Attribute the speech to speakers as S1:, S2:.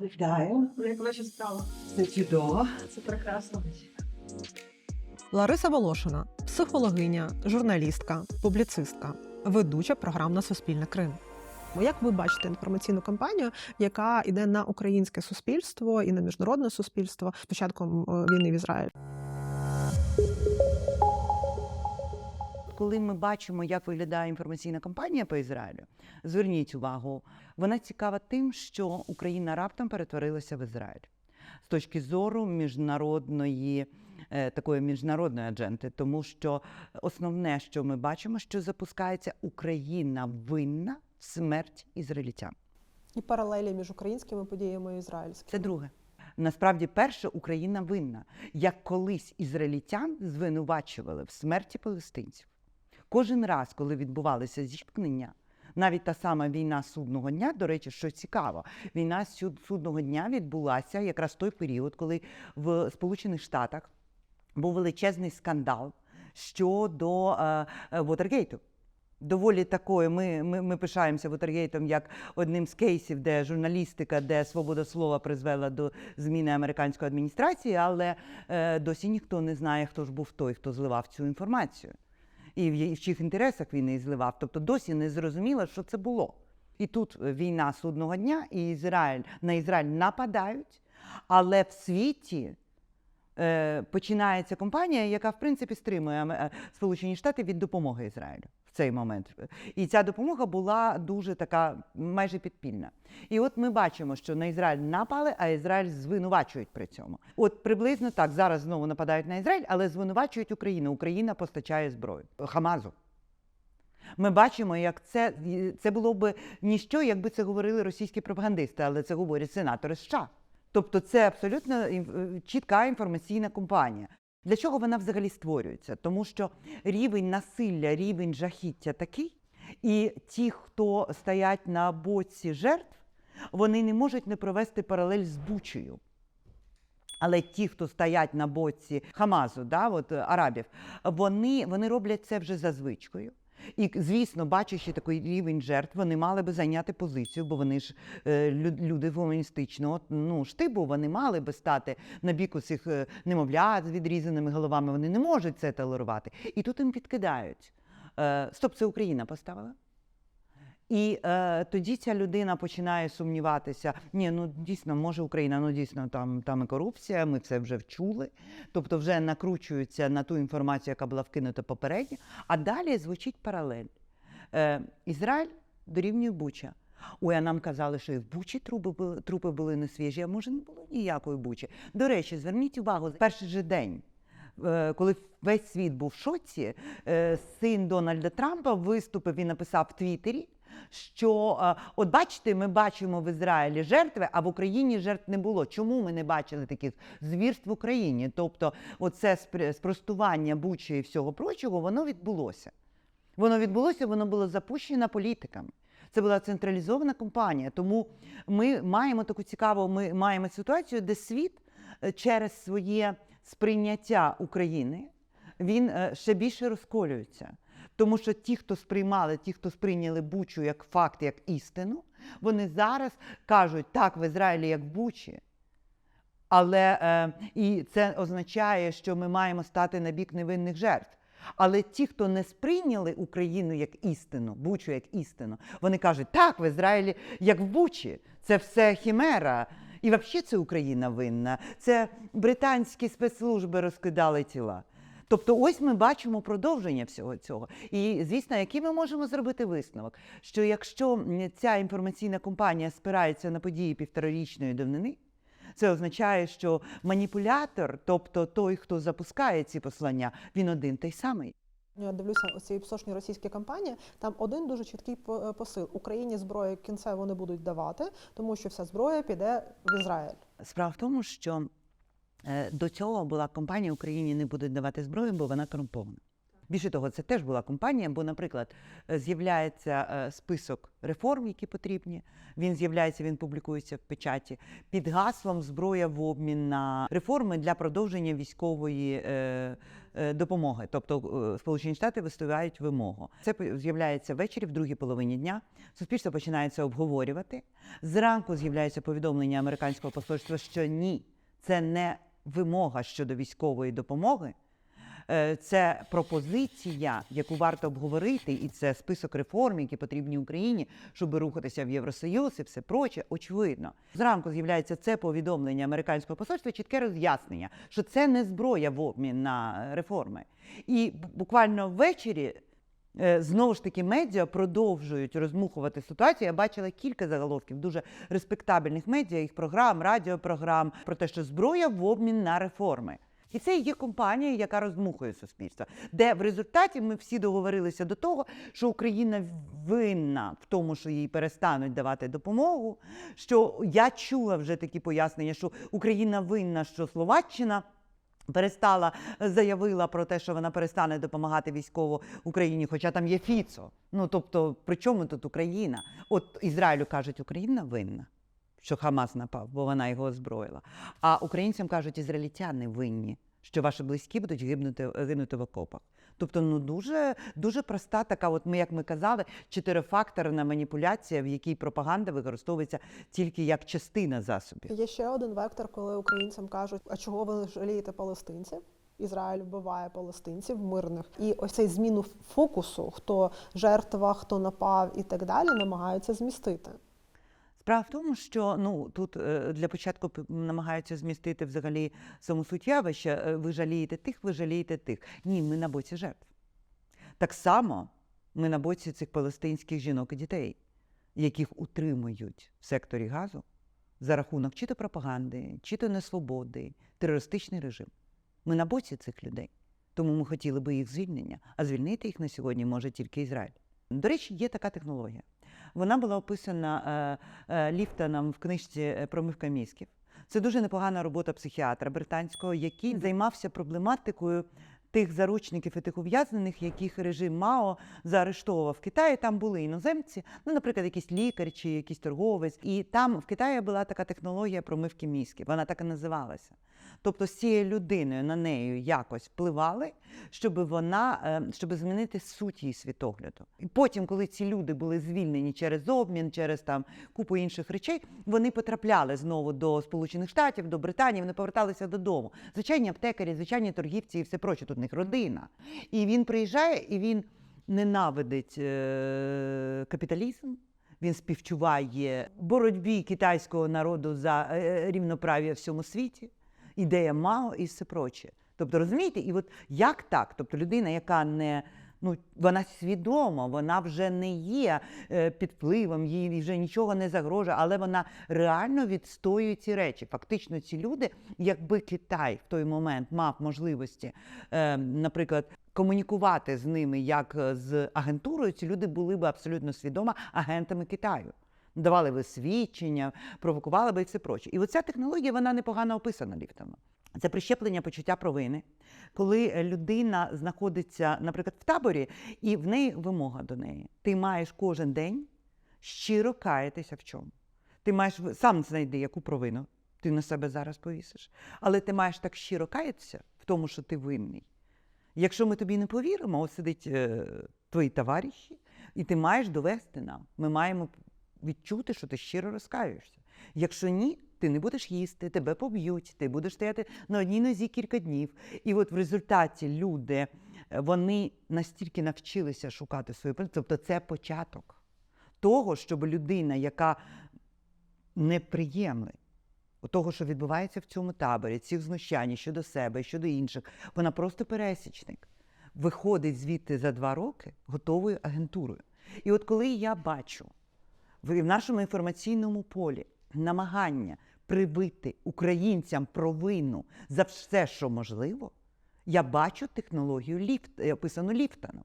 S1: Вітаю.
S2: Як ваша справа?
S1: Це чудово.
S2: Це прекрасно.
S3: Лариса Волошина, психологиня, журналістка, публіцистка, ведуча програм на Суспільне Крим. Як ви бачите інформаційну кампанію, яка йде на українське суспільство і на міжнародне суспільство з початком е, війни в Ізраїлі?
S4: Коли ми бачимо, як виглядає інформаційна кампанія по Ізраїлю, зверніть увагу, вона цікава тим, що Україна раптом перетворилася в Ізраїль з точки зору міжнародної. е, Такої міжнародної адженти, тому що основне, що ми бачимо, що запускається Україна винна в смерть ізраїльтян.
S3: І паралелі між українськими подіями і ізраїльськими.
S4: Це друге. Насправді, перше, Україна винна, як колись ізраїльтян звинувачували в смерті палестинців. Кожен раз, коли відбувалися зіткнення, навіть та сама війна судного дня, до речі, що цікаво, війна судного дня відбулася якраз в той період, коли в Сполучених Штатах був величезний скандал щодо Вотергейту. Доволі такою. Ми, ми, ми пишаємося Вотергейтом як одним з кейсів, де журналістика, де свобода слова призвела до зміни американської адміністрації, але е, досі ніхто не знає, хто ж був той, хто зливав цю інформацію. І в, чиїх інтересах він її зливав. Тобто досі не зрозуміло, що це було. І тут е, війна судного дня, і Ізраїль на Ізраїль нападають, але в світі е, починається компанія, яка в принципі стримує е, Сполучені Штати від допомоги Ізраїлю в цей момент. І ця допомога була дуже така майже підпільна. І от ми бачимо, що на Ізраїль напали, а Ізраїль звинувачують при цьому. От приблизно так зараз знову нападають на Ізраїль, але звинувачують Україну. Україна постачає зброю Хамазу. Ми бачимо, як це, це було б ніщо, якби це говорили російські пропагандисти, але це говорять сенатори США. Тобто це абсолютно чітка інформаційна кампанія. Для чого вона взагалі створюється? Тому що рівень насилля, рівень жахіття такий, і ті, хто стоять на боці жертв, вони не можуть не провести паралель з Бучею. Але ті, хто стоять на боці Хамазу, да, от, арабів, вони, вони роблять це вже за звичкою. І, звісно, бачачи такий рівень жертв, вони мали би зайняти позицію, бо вони ж е, люди гуманістичного ну, штибу, вони мали би стати на бік усіх е, немовлят з відрізаними головами. Вони не можуть це толерувати. І тут їм підкидають. Е, Стоп, це Україна поставила. І е, тоді ця людина починає сумніватися. Ні, ну дійсно, може Україна, ну дійсно там, там і корупція, ми це вже вчули. Тобто вже накручуються на ту інформацію, яка була вкинута попередньо. А далі звучить паралель. Е, Ізраїль дорівнює Буча. Ой, а нам казали, що і в Бучі трупи були, трупи були не свіжі, а може не було ніякої Бучі. До речі, зверніть увагу, перший же день. е, Коли весь світ був в шоці, е, син Дональда Трампа виступив і написав в Твіттері, що е, от бачите, ми бачимо в Ізраїлі жертви, а в Україні жертв не було. Чому ми не бачили таких звірств в Україні? Тобто, оце спр- спростування Бучі і всього прочого, воно відбулося. Воно відбулося, воно було запущено політиками. Це була централізована компанія. Тому ми маємо таку цікаву, ми маємо ситуацію, де світ е, через своє сприйняття України він е, ще більше розколюється. Тому що ті, хто сприймали, ті, хто сприйняли Бучу як факт, як істину, вони зараз кажуть, так, в Ізраїлі як в Бучі. Але е, і це означає, що ми маємо стати на бік невинних жертв. Але ті, хто не сприйняли Україну як істину, Бучу як істину, вони кажуть, так, в Ізраїлі як в Бучі, це все хімера. І взагалі це Україна винна. Це британські спецслужби розкидали тіла. Тобто, ось ми бачимо продовження всього цього. І звісно, який ми можемо зробити висновок, що якщо ця інформаційна кампанія спирається на події півторарічної давнини, це означає, що маніпулятор, тобто той, хто запускає ці послання, він один той самий.
S3: Я дивлюся оці псошні російські кампанії. Там один дуже чіткий е, посил: Україні зброю кінцево не будуть давати, тому що вся зброя піде в Ізраїль.
S4: Справа в тому, що до цього була компанія Україні не будуть давати зброю, бо вона корумпована. Більше того, це теж була компанія, бо, наприклад, е, з'являється е, список реформ, які потрібні. Він з'являється, він публікується в печаті під гаслом зброя в обмін на реформи для продовження військової е, е, допомоги. Тобто е, Сполучені Штати висувають вимогу. Це з'являється ввечері, в другій половині дня. Суспільство починається обговорювати. Зранку з'являється повідомлення американського посольства, що ні, це не вимога щодо військової допомоги. Е, Це пропозиція, яку варто обговорити, і це список реформ, які потрібні Україні, щоб рухатися в Євросоюз і все проче. Очевидно, зранку з'являється це повідомлення американського посольства, чітке роз'яснення, що це не зброя в обмін на реформи. І буквально ввечері. Е, Знову ж таки, медіа продовжують розмухувати ситуацію. Я бачила кілька заголовків дуже респектабельних медіа, їх програм, радіопрограм про те, що зброя в обмін на реформи. І це є компанія, яка роздмухує суспільство, де в результаті ми всі договорилися до того, що Україна винна в тому, що їй перестануть давати допомогу. Що я чула вже такі пояснення, що Україна винна, що Словаччина. Перестала заявила про те, що вона перестане допомагати військово Україні, хоча там є Фіцо. Ну тобто, при чому тут Україна? От Ізраїлю кажуть, Україна винна, що Хамас напав, бо вона його озброїла. А українцям кажуть, ізраїльтяни винні, що ваші близькі будуть гибнути, гинути в окопах. Тобто, ну дуже дуже проста така, от ми, як ми казали, чотирифакторна маніпуляція, в якій пропаганда використовується тільки як частина засобів.
S3: Є ще один вектор, коли українцям кажуть, а чого ви жалієте палестинців? Ізраїль вбиває палестинців мирних, і ось цей зміну фокусу, хто жертва, хто напав і так далі, намагаються змістити.
S4: Справа в тому, що ну тут е, для початку намагаються змістити взагалі саму суть явища. Е, Ви жалієте тих, ви жалієте тих. Ні, ми на боці жертв. Так само ми на боці цих палестинських жінок і дітей, яких утримують в секторі газу за рахунок чи то пропаганди, чи то несвободи, терористичний режим. Ми на боці цих людей. Тому ми хотіли би їх звільнення, а звільнити їх на сьогодні може тільки Ізраїль. До речі, є така технологія. Вона була описана е, е, Ліфтоном в книжці е, Промивка мізків. Це дуже непогана робота психіатра британського, який займався проблематикою тих заручників і тих ув'язнених, яких режим Мао заарештовував в Китаї. Там були іноземці, ну, наприклад, якийсь лікар чи якийсь торговець. І там в Китаї була така технологія промивки мізків. Вона так і називалася. Тобто з цією людиною на нею якось впливали, щоб вона е, щоб змінити суть її світогляду. І потім, коли ці люди були звільнені через обмін, через там купу інших речей, вони потрапляли знову до Сполучених Штатів, до Британії, вони поверталися додому. Звичайні аптекарі, звичайні торгівці і все проче. Тут в них родина. І він приїжджає, і він ненавидить е, капіталізм. Він співчуває боротьбі китайського народу за е, рівноправ'я всьому світі, ідея Мао і все проче. Тобто, розумієте, і от як так? Тобто людина, яка не ну вона свідома, вона вже не є е, під впливом, їй вже нічого не загрожує, але вона реально відстоює ці речі. Фактично, ці люди, якби Китай в той момент мав можливості, е, наприклад, комунікувати з ними як е, з агентурою, ці люди були б абсолютно свідомо агентами Китаю. Давали би свідчення, провокували би і все проче. І оця технологія вона непогано описана ліфтами. Це прищеплення почуття провини, коли е, людина знаходиться, наприклад, в таборі, і в неї вимога до неї. Ти маєш кожен день щиро каятися в чому. Ти маєш сам знайди, яку провину ти на себе зараз повісиш. Але ти маєш так щиро каятися в тому, що ти винний. Якщо ми тобі не повіримо, ось сидить е, твої товариші, і ти маєш довести нам. Ми маємо відчути, що ти щиро розкаюєшся. Якщо ні, ти не будеш їсти, тебе поб'ють, ти будеш стояти на одній нозі кілька днів. І от в результаті люди е, вони настільки навчилися шукати свою правду, тобто це початок того, щоб людина, яка не приємлить того, що відбувається в цьому таборі, цих знущань щодо себе, щодо інших, вона просто пересічник. Виходить звідти за два роки готовою агентурою. І от коли я бачу в нашому інформаційному полі намагання привити українцям провину за все, що можливо, я бачу технологію ліфт, е, описану Ліфтоном.